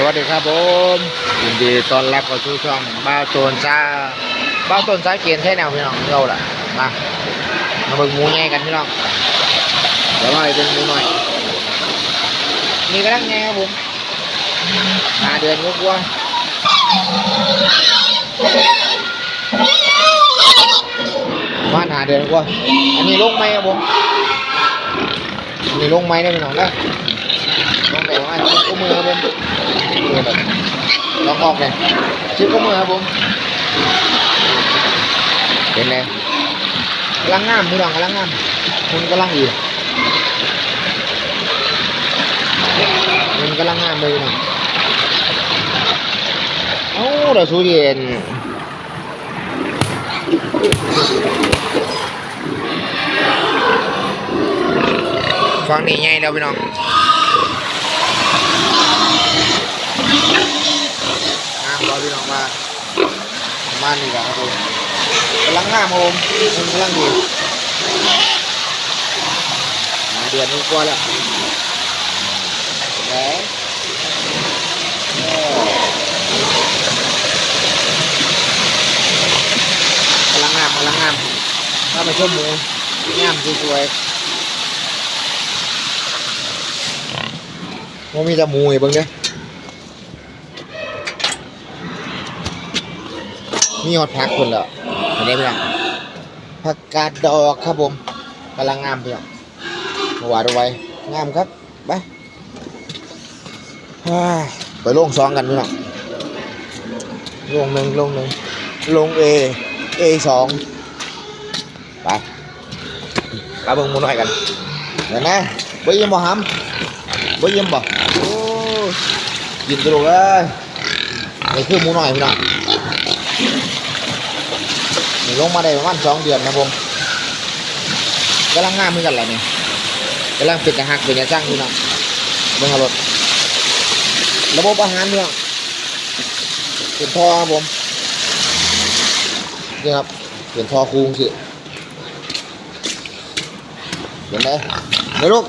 สวัสดีครับผมยินดีต้อนรับเข้าสู่ช่องบ้าวโตนซาบ้าวโตนซาเกียนใช่แนวพี่น้องเราล่ะมามาเบิ่งหมูใหญ่กันพี่น้องเดี๋ยวมาไปเบิ่งหมูหน่อยนี่กำลังไงครับผมหาเดือนก็กลัวบ้านหาเดือนกว่าอันนี้ลงไหมครับผมอันนี้ลงไหมได้พี่น้องนะ ลงไหนว่าชิปก็มือครับผมมือแบบลองออกเลยชิปก็มือครับผมเป็นไงกำลังงามพี่น้องกำลังงามคุณกำลังดีมันกำลังงามเลยพี่น้องเอ้เราสูเย็นฟังนี่ไงเราพี่น้อง งามรอ พี่น้องมาประมาณนี้แหละครับผมกำลังงามครับผมมันกำลังดีมาเดือนนึงกว่าแล้วแหมกำลังงามกำลังงามถ้ามาชมหมูงามสวยๆว่ามีแต่หมูอีกเบ้างเด้อ มีหอดพักคนละอันนี้พี่น้องผักกาดดอกครับผมกำลังงามพี่น้องหวานเอาไว้งามครับไปไปลงสองกันพี่น้องลงหนึ่งลงหนึ่งลงเอเอสองไปไปเบิ่งมูน้อยกันเดี๋ยวนะบ่ยิ้มบ่หำบ่ยิ้มบ่โอ้ยินตลกเลยนี่คือมูน้อยพี่น้อง ลงมาได้ประมาณสองเดือนนะผมกำลังงามเหมือนกันแหละนี่ยกำลังเป็นกระหักเป็นกระช่างพี่น้องเบิ่อรถระบบอาหารพี่น้องเป็นท่อครับผมนี่ครับเป็นท่อคูงสิเห็นไหมเดี๋ยวลูก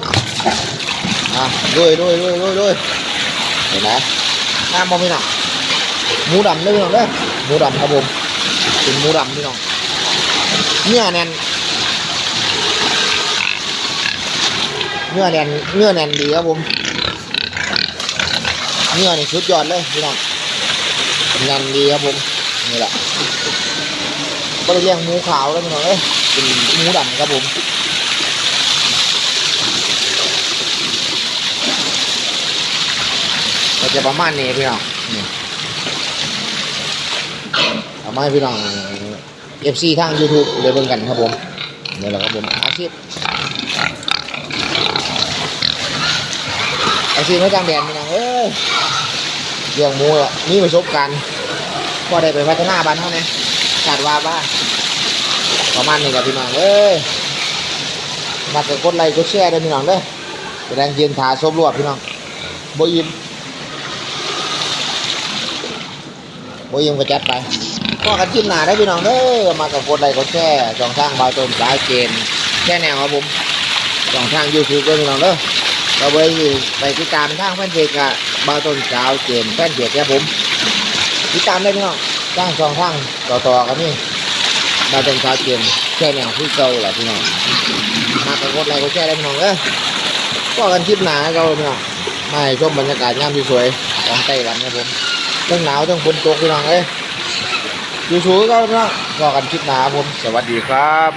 อะด้วยด้วยด้วยด้วยด้วยเห็นไหมงามบ่พี่น้องหมูดำเด้อพี่น้องเด้หมูดำครับผมเป็นหมูดำพี่น้อง เนื้อแน่นเนื้อแน่นเนื้อแน่นดีครับผมเนื้อนี่สุดยอดเลยพี่น้องแน่นดีครับผมนี่แหละก็ได้เลี้ยงหมูขาวแล้วพี่น้องเอ้ยเป็นหมูดำครับผมก็จะประมาณนี้พี่น้องเอามาให้พี่ น้อง FC ทาง YouTube เดี๋ยวเบิ่งกันครับผมนี่แหละครับผมอาชีพอาชีพไม่จ้างแดนพี่น้องเอ้ยเลี้ยงมูอะมีประสบการณ์พอได้ไปพัฒนาบ้านเท่านี้ขาดว่าบ้านประมาณนี้กับพี่น้องเอ้ยมาแต่กดไลค์กดแชร์ด้วยพี่น้องเด้อแสดงยืนถาซบรวบพี่น้องบ่ยิ้ม บ่ยิ้มก็จัดไปก็กันจิ้มหนาได้พี่น้องเด้อมากับกดไลค์กดแชร์ช่องทางบาวต้นสายเกณฑ์แค่แนวครับผมช่องทางยูทูบด้วยพี่น้องเด้อเราไปไปติดตามทางแฟนเพจกับบาวต้นสาวเกณฑ์แฟนเพจครับผมติดตามได้พี่น้องทางช่องทางต่อๆกันนี่บาวต้นสาวเกณฑ์แค่แนวคือเก่าแหละพี่น้องมากับกดไลค์กดแชร์ได้พี่น้องเด้อก็กันจิ้มหนาเราพี่น้องมาชมบรรยากาศยามที่สวยของไต้หวันครับผม ทั้งหนาวทั้งฝนตกพี่น้องเอ้ยอยู่สูงก็นะรอกันคลิปหนาผม สวัสดีครับ